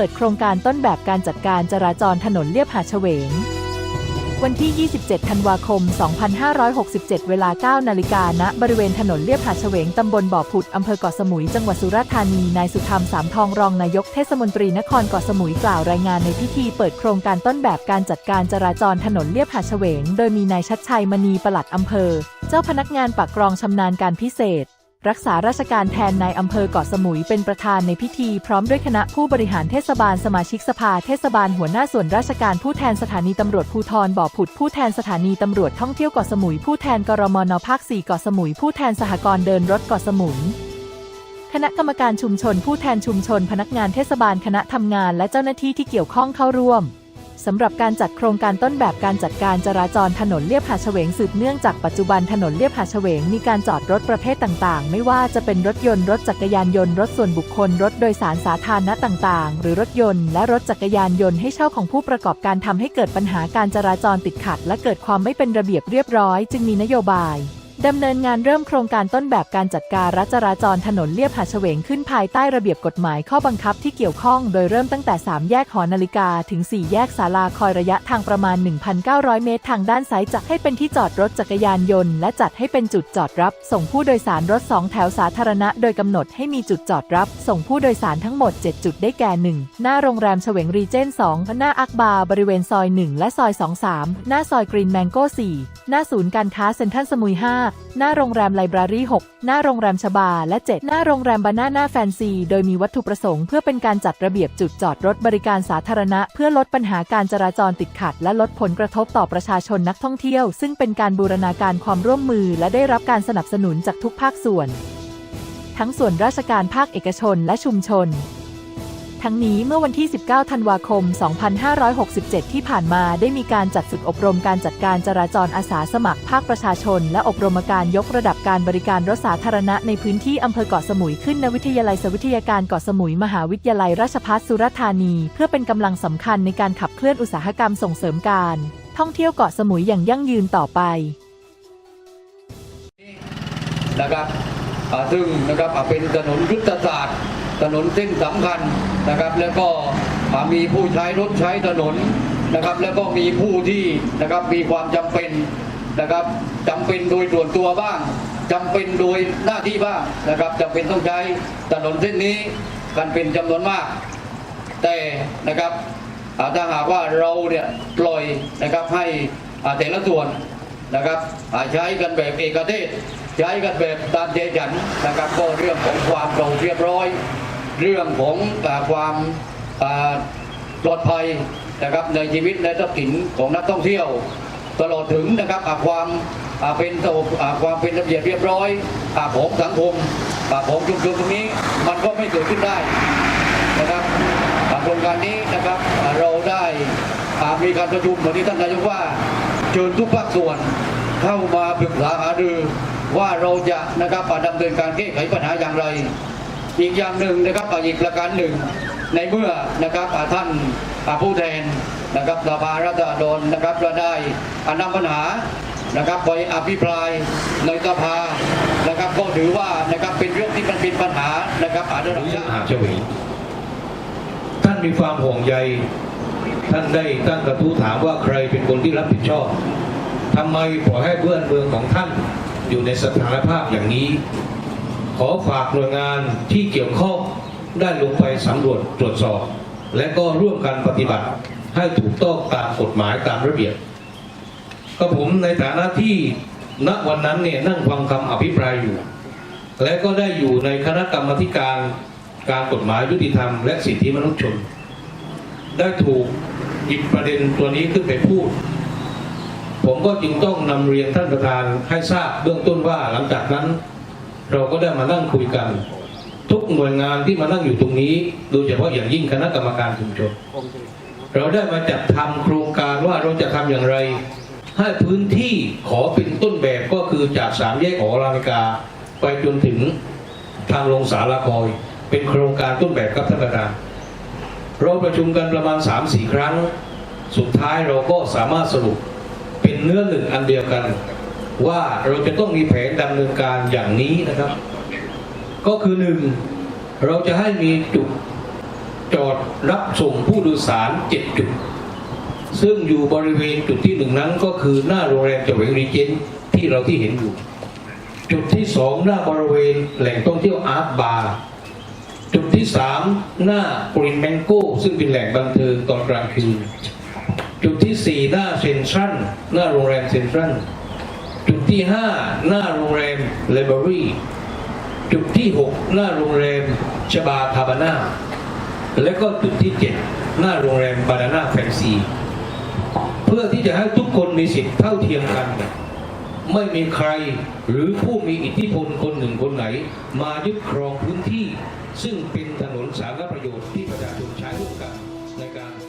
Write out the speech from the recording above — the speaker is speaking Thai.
เปิดโครงการต้นแบบการจัดการจราจรถนนเลียบหาดเฉวง วันที่ 27 ธันวาคม 2567 เวลา 9 นาฬิกาณบริเวณถนนเลียบหาดเฉวง ตำบลบ่อผุด อำเภอเกาะสมุย จังหวัดสุราษฎร์ธานี นายสุธรรมสามทองรองนายกเทศมนตรีนครเกาะสมุยกล่าวรายงานในพิธีเปิดโครงการต้นแบบการจัดการจราจรถนนเลียบหาดเฉวง โดยมีนายชัดชัยมณีปลัดอำเภอ เจ้าพนักงานปากกรองชำนาญการพิเศษ รักษาราชการแทนนายอำเภอเกาะสมุยเป็นประธานในพิธีพร้อมด้วยคณะผู้บริหารเทศบาลสมาชิกสภาเทศบาลหัวหน้าส่วนราชการผู้แทนสถานีตำรวจภูธรบ่อผุดผู้แทนสถานีตำรวจท่องเที่ยวเกาะสมุยผู้แทนกรมนภาค4เกาะสมุยผู้แทนสหกรณ์เดินรถเกาะสมุยคณะกรรมการชุมชน ผู้แทนชุมชน พนักงานเทศบาลคณะทำงาน และเจ้าหน้าที่ที่เกี่ยวข้องเข้าร่วม สำหรับการจัดโครงการต้นแบบการจัดการจราจรถนนเลียบหาดเฉวงสืบเนื่องจากปัจจุบันถนนเลียบหาดเฉวงมีการจอดรถประเภทต่างๆ ไม่ว่าจะเป็นรถยนต์รถจักรยานยนต์รถส่วนบุคคลรถโดยสารสาธารณะต่างๆ หรือรถยนต์และรถจักรยานยนต์ให้เช่าของผู้ประกอบการทำให้เกิดปัญหาการจราจรติดขัด และเกิดความไม่เป็นระเบียบเรียบร้อย จึงมีนโยบาย ดำเนินงานเริ่มโครงการต้นแบบการจัดการรัจราจรถนนเลียบหาดเฉวงขึ้นภายใต้ระเบียบกฎหมายข้อบังคับที่เกี่ยวข้อง โดยเริ่มตั้งแต่ 3 แยกหอนาฬิกา ถึง 4 แยกศาลาคอยระยะทางประมาณ 1,900 เมตร ทางด้านซ้ายจัดให้เป็นที่จอดรถจักรยานยนต์ และจัดให้เป็นจุดจอดรับ ส่งผู้โดยสารรถ 2 แถวสาธารณะ โดยกำหนดให้มีจุดจอดรับ ส่งผู้โดยสารทั้งหมด 7 จุดได้แก่ 1 หน้าโรงแรมเฉวงรีเจน2หน้าอักบาร์บริเวณซอย 1 และซอย 23 หน้าซอยกรีนแมงโก้4หน้าศูนย์การค้าเซ็นทรัลสมุย5หน้าโรงแรมไลบรารี6 หน้าโรงแรมชบา และ 7 หน้าโรงแรมบานาน่าแฟนซี โดยมีวัตถุประสงค์เพื่อเป็นการจัดระเบียบจุดจอดรถบริการสาธารณะ เพื่อลดปัญหาการจราจรติดขัด และลดผลกระทบต่อประชาชนนักท่องเที่ยว ซึ่งเป็นการบูรณาการความร่วมมือ และได้รับการสนับสนุนจากทุกภาคส่วน ทั้งส่วนราชการภาคเอกชนและชุมชน ทั้งนี้เมื่อวันที่ 19 ธันวาคม 2567 ที่ผ่านมาได้มีการจัดฝึกอบรมการจัดการจราจรอาสาสมัครภาคประชาชน และอบรมการยกระดับการบริการรถสาธารณะในพื้นที่อำเภอเกาะสมุยขึ้นณวิทยาลัยสวิทยาการเกาะสมุยมหาวิทยาลัยราชภัฏสุราธานี เพื่อเป็นกำลังสำคัญในการขับเคลื่อนอุตสาหกรรมส่งเสริมการ ท่องเที่ยวเกาะสมุยอย่างยั่งยืนต่อไปนะครับซึ่งนะครับเป็นถนนยุทธศาสตร์ ถนนเส้นสำคัญ นะครับ แล้วก็มีผู้ใช้รถใช้ถนนนะครับ แล้วก็มีผู้ที่นะครับมีความจำเป็นนะครับจำเป็นโดยส่วนตัวบ้างจำเป็นโดยหน้าที่บ้างนะครับจำเป็นต้องใช้ถนนเส้นนี้กันเป็นจำนวนมาก แต่นะครับถ้าหากว่าเราเนี่ยปล่อยนะครับให้แต่ละส่วนนะครับใช้กันแบบเอกเทศใช้กันแบบตามใจฉันนะครับก็เรื่องของความตรงเรียบร้อย เรื่องของความปลอดภัยนะครับในชีวิตในทรัพย์สินของนักท่องเที่ยว ตลอดถึงนะครับความเป็นระบบความเป็นระเบียบเรียบร้อยอ่าของสังคมอ่าของชุมชนตรงนี้มันก็ไม่เกิดขึ้นได้นะครับโครงการนี้นะครับเราได้มีการประชุมเหมือนที่ท่านนายกว่าเชิญทุกภาคส่วนเข้ามาปรึกษาหารือว่าเราจะนะครับดำเนินการแก้ไขปัญหาอย่างไร อีกอย่างหนึ่งนะครับอ่าอีกประการหนึ่ง ในเมื่อนะครับท่านผู้แทนนะครับสภารัฐดรนะครับก็ได้อ่านำปัญหานะครับไปอภิปรายในสภานะครับก็ถือว่านะครับเป็นเรื่องที่มันเป็นปัญหานะครับอาจจะระดับชาติหาเฉวงท่านมีความห่วงใย ท่านได้ตั้งกระทู้ถามว่าใครเป็นคนที่รับผิดชอบทำไมปล่อยให้เพื่อนเมืองของท่านอยู่ในสถานภาพอย่างนี้ ขอฝากหน่วยงานที่เกี่ยวข้องได้ลงไปสำรวจตรวจสอบ และก็ร่วมกันปฏิบัติให้ถูกต้องตามกฎหมายตามระเบียบก็ผมในฐานะที่ณวันนั้นเนี่ยนั่งฟังคำอภิปรายอยู่ และก็ได้อยู่ในคณะกรรมการการกฎหมายยุติธรรม และสิทธิมนุษยชน ได้ถูกหยิบประเด็นตัวนี้ขึ้นไปพูด ผมก็จึงต้องนำเรียนท่านประธานให้ทราบเบื้องต้นว่าหลังจากนั้น เราก็ได้มานั่งคุยกัน ทุกหน่วยงานที่มานั่งอยู่ตรงนี้ โดยเฉพาะอย่างยิ่งคณะกรรมการชุมชนเราได้มาจัดทำโครงการว่าเราจะทำอย่างไร ให้พื้นที่ขอเป็นต้นแบบก็คือจากสามแยกหอนาฬิกา ไปจนถึงทางลงสาราคอย เป็นโครงการต้นแบบครับท่านประธานเราประชุมกันประมาณ 3-4 ครั้ง สุดท้ายเราก็สามารถสรุปเป็นเนื้อหนึ่งอันเดียวกัน ว่าเราจะต้องมีแผนดำเนินการอย่างนี้นะครับ ก็คือหนึ่งเราจะให้มีจุดจอดรับส่งผู้โดยสาร7จุด ซึ่งอยู่บริเวณจุดที่หนึ่งนั้นก็คือหน้าโรงแรมเจาเวงรีเจนที่เราที่เห็นอยู่ จุดที่สองหน้าบริเวณแหล่งท่องเที่ยวอาร์ตบาร์จุดที่สามหน้ากรินแมงโก้ซึ่งเป็นแหล่งบันเทิงตอนกลางคืนจุดที่สี่หน้าเซนทรัลหน้าโรงแรมเซนทรัล จุดที่ห้าหน้าโรงแรมเลเบอรี่จุดที่หกหน้าโรงแรมชบาคาบาน่าและก็จุดที่เจ็ดหน้าโรงแรมบานาน่าแฟนซีเพื่อที่จะให้ทุกคนมีสิทธิ์เท่าเทียมกัน ไม่มีใครหรือผู้มีอิทธิพลคนหนึ่งคนไหน มายึดครองพื้นที่ ซึ่งเป็นถนนสาธารณประโยชน์ที่ประชาชนใช้ร่วมกันในการ